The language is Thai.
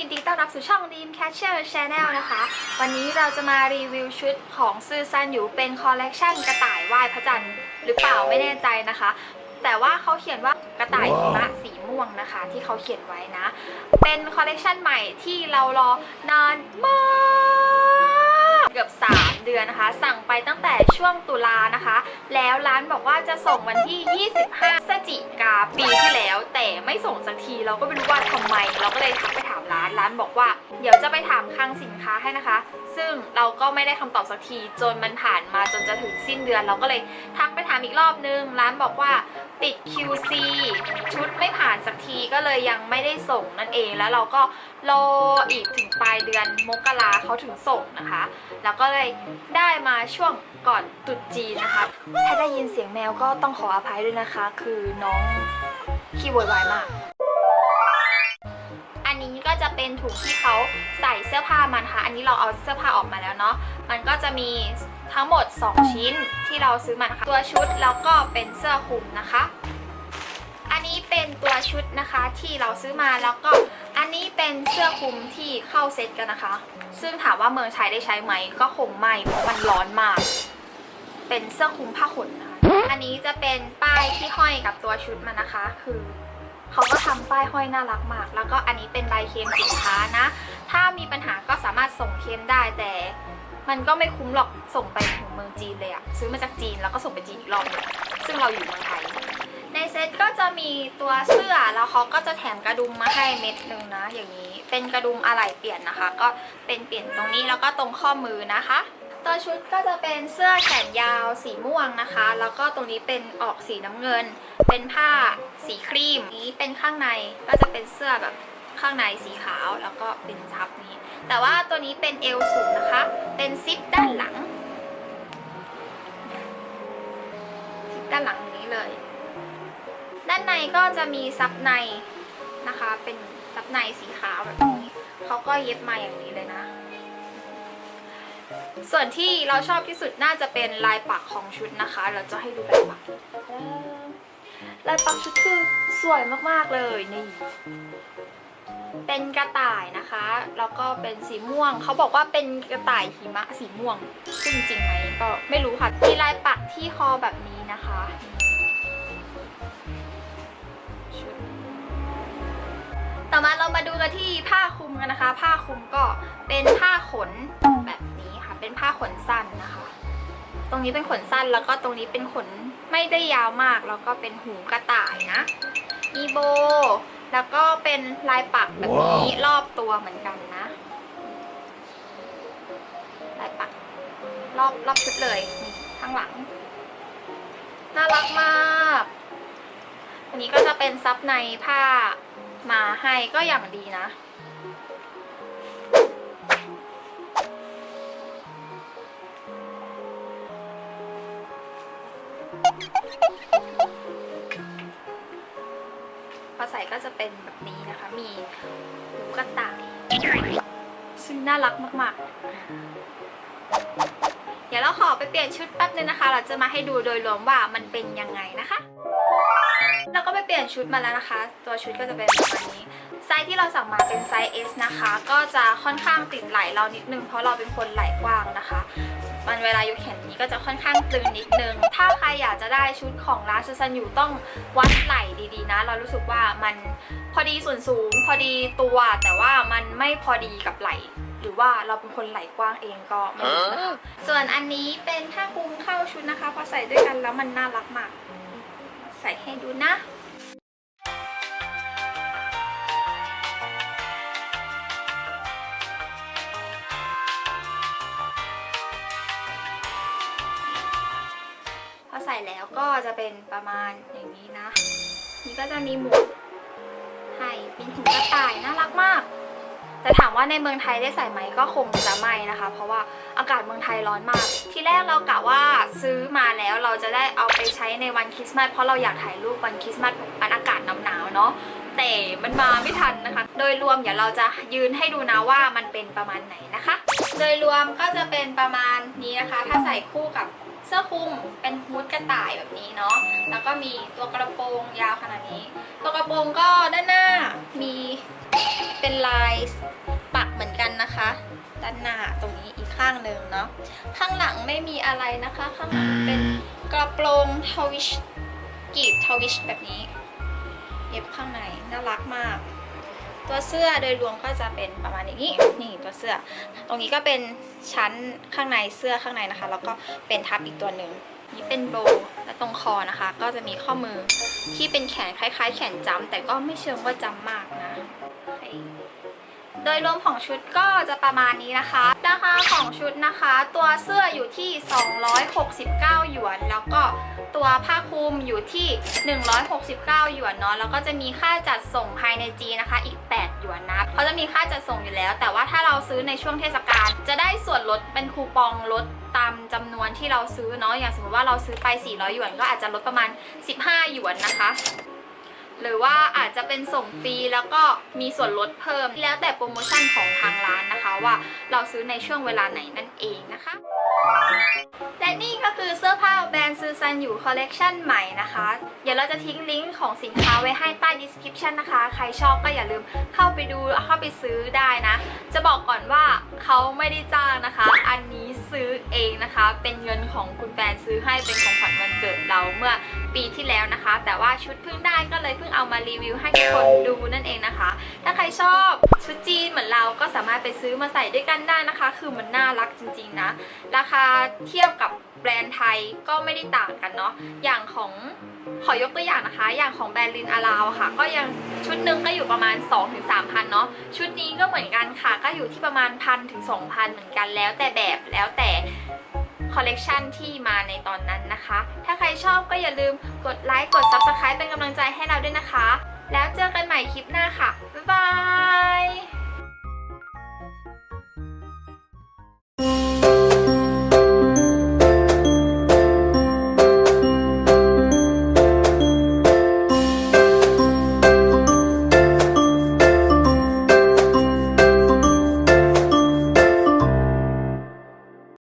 ยินดีต้อนรับสู่ช่อง Dream Catcher Channel นะคะ วันนี้เราจะมารีวิวชุดของซือซันอยู่เป็นคอลเลกชันกระต่ายไหว้พระจันทร์หรือเปล่าไม่แน่ใจนะคะ แต่ว่าเขาเขียนว่ากระต่ายหิมะสีม่วงนะคะ ที่เขาเขียนไว้นะ เป็นคอลเลกชันใหม่ที่เรารอนานมากเกือบ 3 เดือนนะคะ สั่งไปตั้งแต่ช่วงตุลานะคะ แล้วร้านบอกว่าจะส่งวันที่ 25พฤศจิกาปีที่แล้ว แต่ไม่ส่งสักทีเราก็ไม่รู้ว่าทำไม เราก็เลยทักไปถาม ร้านร้านบอกว่า เดี๋ยวจะไปถามคลังสินค้าให้นะคะ ซึ่งเราก็ไม่ได้คำตอบสักทีจนมันผ่านมาจนจะถึงสิ้นเดือน เราก็เลยทักไปถามอีกรอบนึง ร้านบอกว่าติด QC ชุดไม่ผ่านสักทีก็เลยยังไม่ได้ส่งนั่นเองแล้วเราก็รออีกถึงปลายเดือนมกราเขาถึงส่งนะคะ แล้วก็เลยได้มาช่วงก่อนตรุษจีนนะคะ ถ้าได้ยินเสียงแมวก็ต้องขออภัยด้วยนะคะ คือน้องขี้โวยวายมาก จะเป็นถุงที่เขาใส่เสื้อผ้ามันค่ะอันนี้เราเอาเสื้อผ้าออกมาแล้วเนาะ มันก็จะมีทั้งหมด 2 ชิ้นที่เราซื้อมานะคะตัวชุดแล้วก็เป็นเสื้อคลุมนะคะ อันนี้เป็นตัวชุดนะคะที่เราซื้อมาแล้วก็อันนี้เป็นเสื้อคลุมที่เข้าเซ็ตกันนะคะ ซึ่งถามว่าเมืองไทยได้ใช้ไหมก็คงไม่เพราะมันร้อนมาก เป็นเสื้อคลุมผ้าขนนะคะ อันนี้จะเป็นป้ายที่ห้อยกับตัวชุดมันนะคะ คือ เขาก็ทำป้ายห้อยน่ารักมาก แล้วก็อันนี้เป็นลายเคลมสินค้านะ ถ้ามีปัญหาก็สามารถส่งเคลมได้แต่ มันก็ไม่คุ้มหรอกส่งไปถึงเมืองจีนเลยอะซื้อมาจากจีนแล้วก็ส่งไปจีนอีกรอบนึงซึ่งเราอยู่เมืองไทยในเซตก็จะมีตัวเสื้อแล้วเขาก็จะแถมกระดุมมาให้เม็ดหนึ่งนะ อย่างนี้เป็นกระดุมอะไหล่เปลี่ยนนะคะ ก็เป็นเปลี่ยนตรงนี้แล้วก็ตรงข้อมือนะคะ ตัวชุดก็จะเป็นเสื้อแขนยาวสีม่วงนะคะ แล้วก็ตรงนี้เป็นออกสีน้ำเงิน เป็นผ้าสีครีม นี้เป็นข้างในก็จะเป็นเสื้อแบบข้างในสีขาวแล้วก็เป็นทับนี้ แต่ว่าตัวนี้เป็นเอวสูงนะคะ เป็นซิปด้านหลัง ซิปด้านหลังอย่างนี้เลย ด้านในก็จะมีซับในนะคะ เป็นซับในสีขาวแบบนี้เขาก็เย็บมาอย่างนี้เลยนะ ส่วนที่เราชอบที่สุดน่าจะเป็นลายปักของชุดนะคะ เราจะให้ดูลายปักลายปักชุดคือสวยมากๆเลยนี่ เป็นกระต่ายนะคะ แล้วก็เป็นสีม่วง เขาบอกว่าเป็นกระต่ายหิมะสีม่วง ซึ่งจริงไหมก็ไม่รู้ค่ะ มีลายปักที่คอแบบนี้นะคะต่อมาเรามาดูกันที่ผ้าคลุมกันนะคะ ผ้าคลุมก็เป็นผ้าขน เป็นผ้าขนสั้นนะคะ ตรงนี้เป็นขนสั้นแล้วก็ตรงนี้เป็นขนไม่ได้ยาวมาก แล้วก็เป็นหูกระต่ายนะ มีโบ แล้วก็เป็นลายปักแบบนี้รอบตัวเหมือนกันนะ ลายปักรอบรอบชุดเลยนี่ข้างหลัง น่ารักมากอันนี้ก็จะเป็นซับในผ้ามาให้ก็อย่างดีนะ พอใส่ก็จะเป็นแบบนี้นะคะ มีหูกระต่ายซึ่งน่ารักมาก ๆ เดี๋ยวเราขอไปเปลี่ยนชุดแป๊บนึงนะคะ เราจะมาให้ดูโดยรวมว่ามันเป็นยังไงนะคะเราก็ไปเปลี่ยนชุดมาแล้วนะคะ ตัวชุดก็จะเป็นประมาณนี้ ไซส์ที่เราสั่งมาเป็นไซส์ S นะคะ ก็จะค่อนข้างติดไหล่เรานิดนึงเพราะเราเป็นคนไหล่กว้างนะคะ เวลายกแขนนี้ก็จะค่อนข้างตึงนิดนึง ถ้าใครอยากจะได้ชุดของร้านซูซันอยู่ต้องวัดไหล่ดีๆนะ เรารู้สึกว่ามันพอดีส่วนสูง พอดีตัว แต่ว่ามันไม่พอดีกับไหล่หรือว่าเราเป็นคนไหล่กว้างเองก็ไม่รู้นะคะส่วนอันนี้เป็นผ้าคลุมเข้าชุดนะคะ พอใส่ด้วยกันแล้วมันน่ารักมาก ใส่ให้ดูนะ ใส่แล้วก็จะเป็นประมาณอย่างนี้นะ นี่ก็จะมีหมวกให้เป็นหูกระต่ายน่ารักมาก แต่ถามว่าในเมืองไทยได้ใส่ไหมก็คงจะไม่นะคะ เพราะว่าอากาศเมืองไทยร้อนมาก ทีแรกเรากะว่าซื้อมาแล้วเราจะได้เอาไปใช้ในวันคริสต์มาสเพราะเราอยากถ่ายรูปวันคริสต์มาสวันอากาศหนาวๆเนาะแต่มันมาไม่ทันนะคะ โดยรวมเดี๋ยวเราจะยืนให้ดูนะว่ามันเป็นประมาณไหนนะคะ โดยรวมก็จะเป็นประมาณนี้นะคะ ถ้าใส่คู่กับ เสื้อคลุมเป็นฮูดกระต่ายแบบนี้เนาะแล้วก็มีตัวกระโปรงยาวขนาดนี้ ตัวกระโปรงก็ด้านหน้ามีเป็นลายปักเหมือนกันนะคะ ด้านหน้าตรงนี้อีกข้างหนึ่งเนาะข้างหลังไม่มีอะไรนะคะ ข้างหลังเป็นกระโปรงทวิชกีบทวิชแบบนี้ เย็บข้างในน่ารักมาก ตัวเสื้อโดยรวมก็จะเป็นประมาณอย่างนี้นี่ตัวเสื้อ ตรงนี้ก็เป็นชั้นข้างในเสื้อข้างในนะคะ แล้วก็เป็นทับอีกตัวหนึ่งนี่เป็นโบและตรงคอนะคะ ก็จะมีข้อมือที่เป็นแขนคล้าย ๆ แขนจำแต่ก็ไม่เชิงว่าจำมากนะ โดยรวมของชุดก็จะประมาณนี้นะคะ ราคาของชุดนะคะ ตัวเสื้ออยู่ที่ 269 หยวน แล้วก็ตัวผ้าคลุมอยู่ที่ 169 หยวนเนาะแล้วก็จะมีค่าจัดส่งภายในจีนะคะอีก 8 หยวนนะเขาจะมีค่าจัดส่งอยู่แล้ว แต่ว่าถ้าเราซื้อในช่วงเทศกาลจะได้ส่วนลดเป็นคูปองลดตามจำนวนที่เราซื้อเนาะอย่างสมมติว่าเราซื้อไป 400 หยวน ก็อาจจะลดประมาณ 15 หยวนนะคะ หรือว่าอาจจะเป็นส่งฟรีแล้วก็มีส่วนลดเพิ่ม แล้วแต่โปรโมชั่นของทางร้านนะคะว่าเราซื้อในช่วงเวลาไหนนั่นเองนะคะและนี่ก็คือเสื้อผ้าแบรนด์ซูซันอยู่คอลเลกชันใหม่นะคะ เดี๋ยวเราจะทิ้งลิงก์ของสินค้าไว้ให้ใต้ description นะคะ ใครชอบก็อย่าลืมเข้าไปดูเข้าไปซื้อได้นะ จะบอกก่อนว่า เขาไม่ได้จ้างนะคะ อันนี้ซื้อเองนะคะ เป็นเงินของคุณแฟนซื้อให้เป็นของขวัญวันเกิดเราเมื่อปีที่แล้วนะคะ แต่ว่าชุดเพิ่งได้ก็เลยเพิ่งเอามารีวิวให้ทุกคนดูนั่นเองนะคะ ถ้าใครชอบชุดจีนเหมือนเราก็สามารถไปซื้อมาใส่ด้วยกันได้นะคะ คือมันน่ารักจริงๆนะ ราคาเทียบกับ แบรนด์ไทยก็ไม่ได้ต่างกันเนาะอย่างของขอยกตัวอย่างนะคะ อย่างของแบรนด์ลินอาราวค่ะ ก็ยังชุดหนึ่งก็อยู่ประมาณ 2-3ถึงสามพันเนาะชุดนี้ก็เหมือนกันค่ะ ก็อยู่ที่ประมาณพันถึงสองพันเหมือนกันแล้วแต่แบบแล้วแต่คอลเลกชันที่มาในตอนนั้นนะคะ ถ้าใครชอบก็อย่าลืมกดไลค์กด Subscribe เป็นกำลังใจให้เราด้วยนะคะ แล้วเจอกันใหม่คลิปหน้าค่ะ บ๊ายบาย